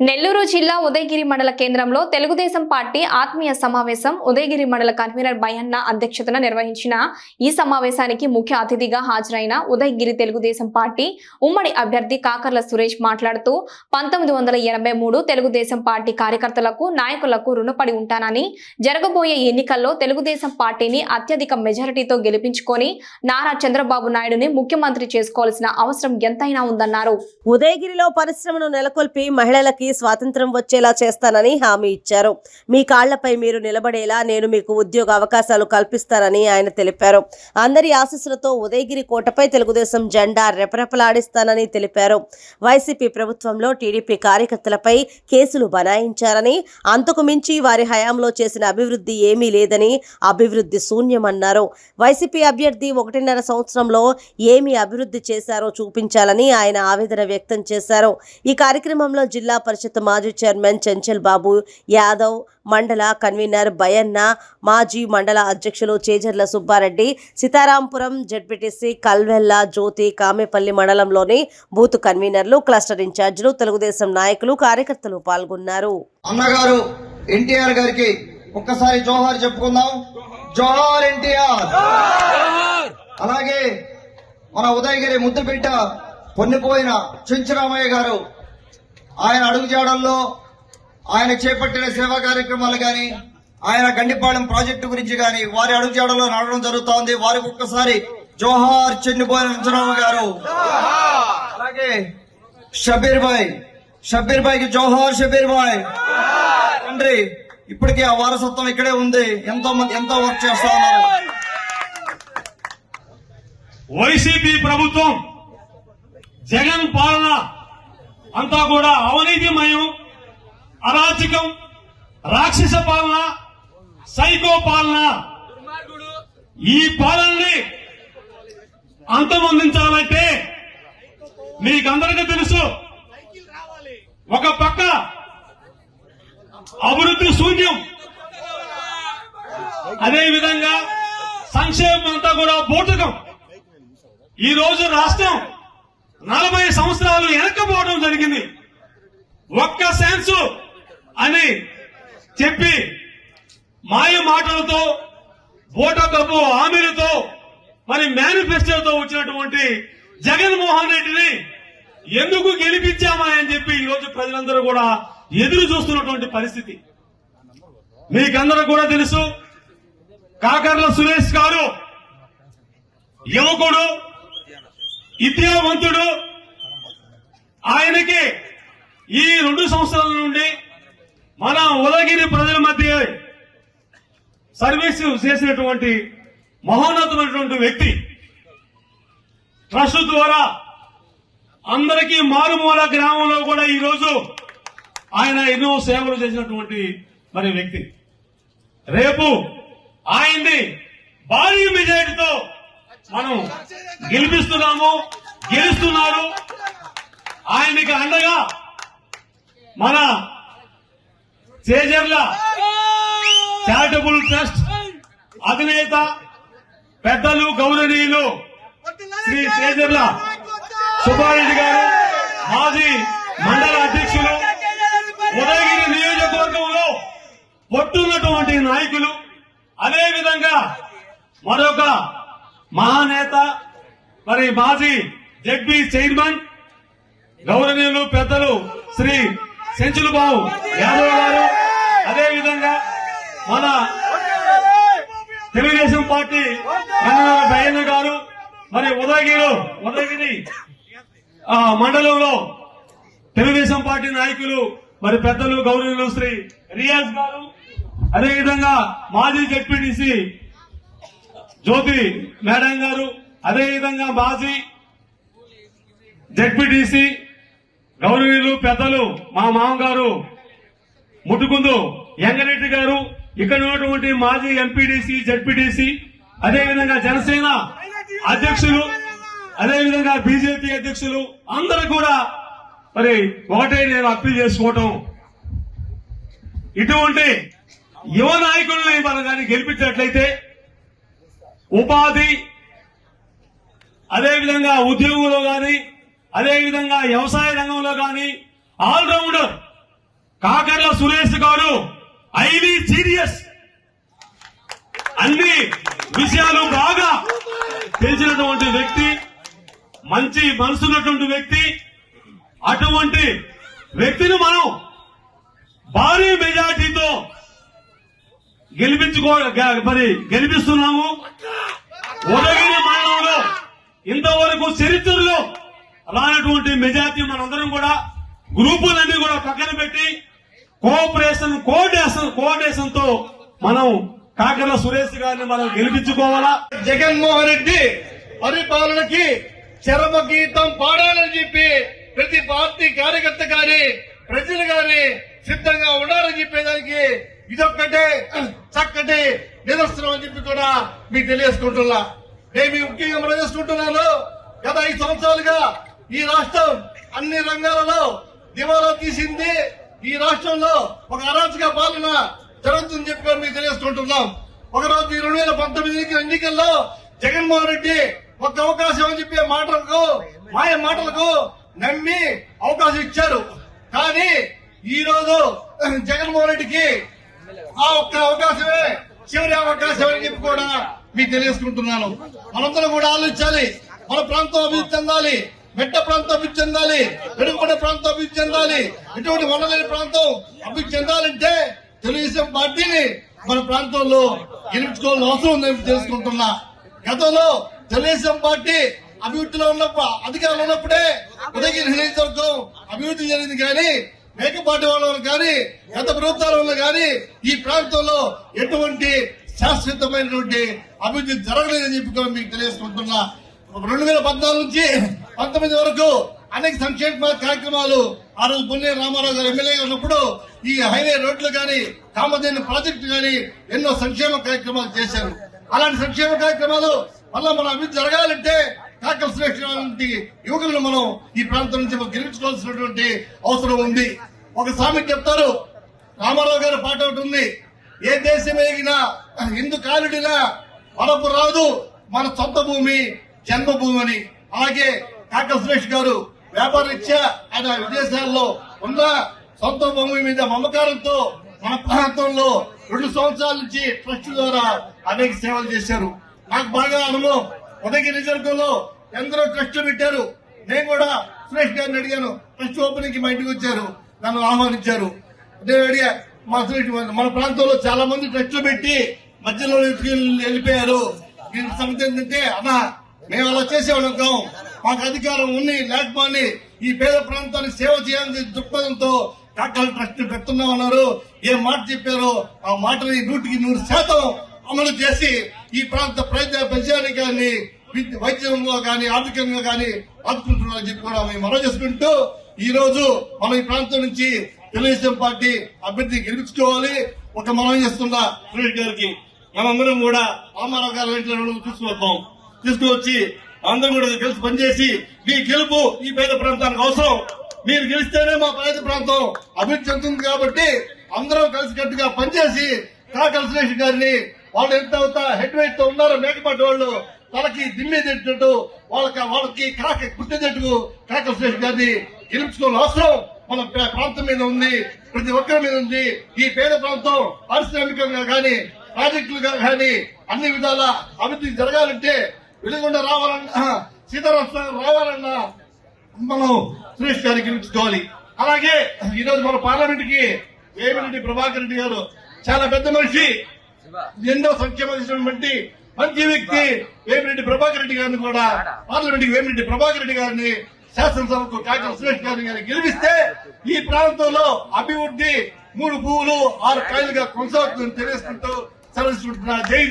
నెల్లూరు జిల్లా ఉదయగిరి మండల కేంద్రంలో తెలుగుదేశం పార్టీ ఆత్మీయ సమావేశం ఉదయగిరి మండల కన్వీనర్ బయన్న అధ్యక్షతన నిర్వహించిన ఈ సమావేశానికి ముఖ్య అతిథిగా హాజరైన ఉదయగిరి తెలుగుదేశం పార్టీ ఉమ్మడి అభ్యర్థి కాకర్ల సురేష్ మాట్లాడుతూ పంతొమ్మిది వందల ఎనభై మూడు తెలుగుదేశం పార్టీ కార్యకర్తలకు నాయకులకు రుణపడి ఉంటానని జరగబోయే ఎన్నికల్లో తెలుగుదేశం పార్టీని అత్యధిక మెజారిటీతో గెలిపించుకొని నారా చంద్రబాబు నాయుడుని ముఖ్యమంత్రి చేసుకోవాల్సిన అవసరం ఎంతైనా ఉందన్నారు. ఉదయగిరిలో పరిశ్రమను నెలకొల్పి మహిళలకి స్వాతంత్రం వచ్చేలా చేస్తానని హామీ ఇచ్చారు. మీ కాళ్ళపై మీరు నిలబడేలా నేను మీకు ఉద్యోగ అవకాశాలు కల్పిస్తానని ఆయన తెలిపారు. అందరి ఆశీస్సులతో ఉదయగిరి కోటపై తెలుగుదేశం జెండా రెపరెపలాడిస్తానని తెలిపారు. వైసీపీ ప్రభుత్వంలో టీడీపీ కార్యకర్తలపై కేసులు బనాయించారని అంతకు మించి వారి హయాంలో చేసిన అభివృద్ధి ఏమీ లేదని అభివృద్ధి శూన్యమన్నారు. వైసీపీ అభ్యర్థి ఒకటిన్నర సంవత్సరంలో ఏమి అభివృద్ధి చేశారో చూపించాలని ఆయన ఆవేదన వ్యక్తం చేశారు. ఈ కార్యక్రమంలో జిల్లా పరిషత్ మాజీ చైర్మన్ చెంచల్ బాబు యాదవ్ మండల కన్వీనర్ బయన్న మాజీ మండల అధ్యక్షులు చేజర్ల సుబ్బారెడ్డి సీతారాంపురం జడ్పీటీసీ కల్వెల్ల జ్యోతి కామెపల్లి మండలంలోని బూత్ కన్వీనర్లు క్లస్టర్ ఇన్ఛార్జీలు తెలుగుదేశం నాయకులు కార్యకర్తలు పాల్గొన్నారు. అన్నగారు ఎన్టీఆర్ గారికి ఒక్కసారి జోహార్ చెప్పుకుందాం. జోహార్ ఎన్టీఆర్! అలాగే మన ఉదయగిరి ముద్దుబిడ్డ పొన్నిపోయిన చెంచురామయ్య గారు ఆయన అడుగుజాడల్లో ఆయన చేపట్టిన సేవా కార్యక్రమాలు కానీ ఆయన గండిపాళెం ప్రాజెక్టు గురించి కానీ వారి అడుగుజాడల్లో నడవడం జరుగుతోంది. వారికి ఒక్కసారి జోహార్ చెన్నిపోయిన చెంచురామయ్య గారు. అలాగే షబీర్ భాయ్. షబీర్ భాయ్కి జోహార్ షబీర్ భాయ్. తండ్రి ఇప్పటికీ ఆ వారసత్వం ఇక్కడే ఉంది. ఎంతో మంది ఎంతో వర్క్ చేస్తా ఉన్నారు. వైసీపీ ప్రభుత్వం జగన్ పాలన అంతా కూడా అవినీతిమయం అరాచకం రాక్షస పాలన సైకో పాలన. ఈ పాలనని అంతమొందించాలంటే మీకందరికీ తెలుసు ఒక పక్క అభివృద్ధి శూన్యం. అదే విధంగా సంక్షేమం అంతా కూడా బోటకం. ఈ రోజు రాష్ట్రం నలభై సంవత్సరాలు వెనకపోవడం జరిగింది. ఒక్క సెన్స్ అని చెప్పి మాయ మాటలతో ఓటకపు హామీలతో మరి మేనిఫెస్టోతో వచ్చినటువంటి జగన్మోహన్ రెడ్డిని ఎందుకు గెలిపించామా అని చెప్పి ఈ రోజు ప్రజలందరూ కూడా ఎదురు చూస్తున్నటువంటి పరిస్థితి. మీకందరూ కూడా తెలుసు కాకర్ల సురేష్ గారు యువకుడు విద్యావంతుడు ఆయనకి ఈ రెండు సంవత్సరాల నుండి మన ఉదగిరి ప్రజల మధ్య సర్వీస్ చేసినటువంటి మహోన్నతమైనటువంటి వ్యక్తి. ట్రస్ట్ ద్వారా అందరికీ మారుమూల గ్రామంలో కూడా ఈరోజు ఆయన ఎన్నో సేవలు చేసినటువంటి మరి వ్యక్తి. రేపు ఆయన్ని భారీ మెజారిటీతో మనం గెలిపిస్తున్నాము గెలుస్తున్నారు. ఆయనకి అండగా మన చేజర్ల చారిటబుల్ ట్రస్ట్ అధినేత పెద్దలు గౌరవనీయులు శ్రీ చేజర్ల సుబ్బారెడ్డి గారు మాజీ మండల అధ్యక్షులు ఉదయగిరి నియోజకవర్గంలో పొట్టున్నటువంటి నాయకులు. అదేవిధంగా మరొక మహానేత మరి మాజీ జడ్బీ చైర్మన్ గౌరవనీయులు పెద్దలు శ్రీ సెంచులు బాబు యాదవ్ గారు. అదే విధంగా మన తెలుగుదేశం పార్టీ కన్నడ బయ్యన్న గారు. మరి ఉదయగిరి ఉదయగిరి ఆ, మండలంలో తెలుగుదేశం పార్టీ నాయకులు మరి పెద్దలు గౌరవనీయులు శ్రీ రియాజ్ గారు. అదేవిధంగా మాజీ జడ్పీటీసీ జ్యోతి మేడం గారు అదేవిధంగా మాజీ జడ్పీటీసీ గౌరవీయులు పెద్దలు మా మామగారు ముట్టుకుందు యంగరెడ్డి గారు ఇక్కడ ఉన్నటువంటి మాజీ ఎంపీడీసీ జడ్పీటీసీ అదేవిధంగా జనసేన అధ్యక్షులు అదేవిధంగా బీజేపీ అధ్యక్షులు అందరూ కూడా మరి ఒకటే నేను అప్పీల్ చేసుకోవటం. ఇటువంటి యువ నాయకుల్ని మనం కానీ గెలిపించినట్లయితే ఉపాధి అదేవిధంగా ఉద్యోగంలో కానీ అదేవిధంగా వ్యవసాయ రంగంలో కానీ ఆల్రౌండర్ కాకర్ల సురేష్ గారు ఐవి సీరియస్ అన్ని విషయాలు బాగా తెలిసినటువంటి వ్యక్తి మంచి మనసున్నటువంటి వ్యక్తి. అటువంటి వ్యక్తిని మనం భారీ గెలిపించుకో గ- మరి గెలిపిస్తున్నాము. ఉదగిరి మండలంలో ఇంతవరకు చరిత్రలో రానటువంటి మెజార్టీ మనందరం కూడా గ్రూపులన్నీ కూడా పక్కన పెట్టి కోఆపరేషన్ కోఆర్డినేషన్ కోఆర్డినేషన్తో మనం కాకర్ల సురేష్ గారిని మనం గెలిపించుకోవాలా? జగన్మోహన్ రెడ్డి పరిపాలనకి చరమ గీతం పాడాలని చెప్పి ప్రతి పార్టీ కార్యకర్త గాని ప్రజలు గాని సిద్ధంగా ఉండాలని చెప్పేదానికి ఇదొక్కటే చక్కటి నిదర్శనం అని చెప్పి కూడా మీకు తెలియజేసుకుంటున్నా. నేను మీ ముఖ్యంగా మనం చేసుకుంటున్నాను. గత ఐదు సంవత్సరాలుగా ఈ రాష్ట్రం అన్ని రంగాలలో దివాలా తీసింది. ఈ రాష్ట్రంలో ఒక అరాచక పాలన జరుగుతుందని చెప్పి కూడా మీకు తెలియజేసుకుంటున్నాం. ఒకరోజు ఈ రెండు వేల పంతొమ్మిది ఎన్నికల్లో జగన్మోహన్ రెడ్డి ఒక అవకాశం అని చెప్పే మాటలకు మాయ మాటలకు నమ్మి అవకాశం ఇచ్చారు. కానీ ఈ రోజు జగన్మోహన్ రెడ్డికి ఆ ఒక్క అవకాశమే చివరి అవకాశం అని చెప్పి కూడా మీకు తెలియజేసుకుంటున్నాను. మనందరం కూడా ఆలోచించాలి. మన ప్రాంతం అభివృద్ధి చెందాలి. మెట్ట ప్రాంతం అభివృద్ధి చెందాలి. వెనుకబడిన ప్రాంతం అభివృద్ధి చెందాలి. ఎటువంటి వనలేని ప్రాంతం అభివృద్ధి చెందాలంటే తెలుగుదేశం పార్టీని మన ప్రాంతంలో గెలిపించుకోవాల్సిన అవసరం ఉందని తెలుసుకుంటున్నా. గతంలో తెలుగుదేశం పార్టీ అభివృద్ధిలో ఉన్నప్పుడు అధికారంలో ఉన్నప్పుడే ఉదయగిరి నియోజకవర్గం అభివృద్ధి జరిగింది కానీ మేకపాటి వాళ్ళ కానీ గత ప్రభుత్వాల వల్ల కానీ ఈ ప్రాంతంలో ఎటువంటి శాశ్వతమైనటువంటి అభివృద్ధి జరగలేదని చెప్పి మీకు తెలియజేసుకుంటున్నా. రెండు వేల పద్నాలుగు నుంచి పంతొమ్మిది వరకు అనేక సంక్షేమ కార్యక్రమాలు ఆ రోజు పుణ్య రామారావు గారు ఎమ్మెల్యేగా ఉన్నప్పుడు ఈ హైవే రోడ్లు కానీ కామధేను ప్రాజెక్టు కానీ ఎన్నో సంక్షేమ కార్యక్రమాలు చేశారు. అలాంటి సంక్షేమ కార్యక్రమాలు వల్ల మన అభివృద్ధి జరగాలంటే కాకల శ్రేష్ఠ యువకులను మనం ఈ ప్రాంతం నుంచి మనం గెలిపించుకోవాల్సినటువంటి అవసరం ఉంది. ఒక స్వామి చెప్తారు రామారావు గారి పాట ఒకటి ఉంది ఏ దేశం ఎగినా హిందు కాలుడినా మనపు రాదు మన సొంత భూమి జన్మభూమి అని. అలాగే కాకల సురేష్ గారు వ్యాపారరీత్యా ఆయన విదేశాల్లో ఉన్న సొంత భూమి మీద మమకారంతో మన ప్రాంతంలో రెండు సంవత్సరాల నుంచి ట్రస్ట్ ద్వారా అనేక సేవలు చేశారు. నాకు బాగా అనుభవం. ఉదయగిరి నియోజకవర్గంలో ఎందరో ట్రస్ట్ పెట్టారు. నేను కూడా సురేష్ గారిని అడిగాను. ట్రస్ట్ ఓపెనింగ్కి మా ఇంటికి వచ్చారు. నన్ను ఆహ్వానించారు. నేను అడిగా మా సురేష్ మన ప్రాంతంలో చాలా మంది ట్రస్ట్లు పెట్టి మధ్యలో ఎత్తుకెళ్ళి వెళ్ళిపోయారు. దీని సంగతి ఏంటంటే అన్నా మేము అలా చేసేవాళ్ళం కావు. మాకు అధికారం ఉంది లేకపోని ఈ పేద ప్రాంతాన్ని సేవ చేయాలని దృక్పథంతో కాకాల ట్రస్ట్ పెడుతున్నామన్నారు. ఏ మాట చెప్పారో ఆ మాటని నూటికి నూరు శాతం అమలు చేసి ఈ ప్రాంత ప్రజా ప్రజానికాన్ని వైద్యంలో కానీ ఆర్థికంగా కానీ ఆదుకుంటున్నారని చెప్పి కూడా మేము మనం చేసుకుంటూ ఈ రోజు మనం ఈ ప్రాంతం నుంచి తెలుగుదేశం పార్టీ అభ్యర్థిని గెలిపించుకోవాలి. ఒక మనం చేస్తున్న సురేష్ గారికి మనందరం కూడా రామారావు గారి తీసుకువద్దాం తీసుకువచ్చి అందరం కూడా కలిసి పనిచేసి మీ గెలుపు ఈ పేద ప్రాంతానికి అవసరం. మీరు గెలిస్తేనే మా పేద ప్రాంతం అభివృద్ధి చెందుతుంది కాబట్టి అందరం కలిసికట్టుగా పనిచేసి కాకల సురేష్ గారిని వాళ్ళు ఎంత అవుతా హెడ్ వెయిట్తో ఉన్నారో మేకపాటి వాళ్ళు తలకి దిమ్మేటట్టు వాళ్ళకి వాళ్ళకి కాక పుట్టేటట్టు కాకల సురేష్ గారిని గెలుచుకోవాల్సిన అవసరం మన ప్రా- ప్రాంతం మీద ఉంది. ప్రతి ఒక్కరి మీద ఉంది. ఈ పేద ప్రాంతం పారిశ్రామికంగా గాని ప్రాజెక్టులుగా గాని అన్ని విధాల అభివృద్ధి జరగాలంటే వెలుగొండ రావాలన్నా సీతారామ రావాలన్నా మనం సురేష్ గారికి గెలుచుకోవాలి అలాగే ఈ రోజు మన పార్లమెంట్కి వేమిరెడ్డి ప్రభాకర్ రెడ్డి గారు చాలా పెద్ద మనిషి. ఎన్నో సంక్షేమ మంచి వ్యక్తి వేమిరెడ్డి ప్రభాకర్ రెడ్డి గారిని కూడా పార్లమెంట్ వేమిరెడ్డి ప్రభాకర్ రెడ్డి గారిని శాసనసభకు కాకల సురేష్ గారిని గారిని గెలిపిస్తే ఈ ప్రాంతంలో అభివృద్ధి మూడు పువ్వులు ఆరు కాయలుగా కొనసాగుతుందని తెలియజేసుకుంటూ సెలవు జై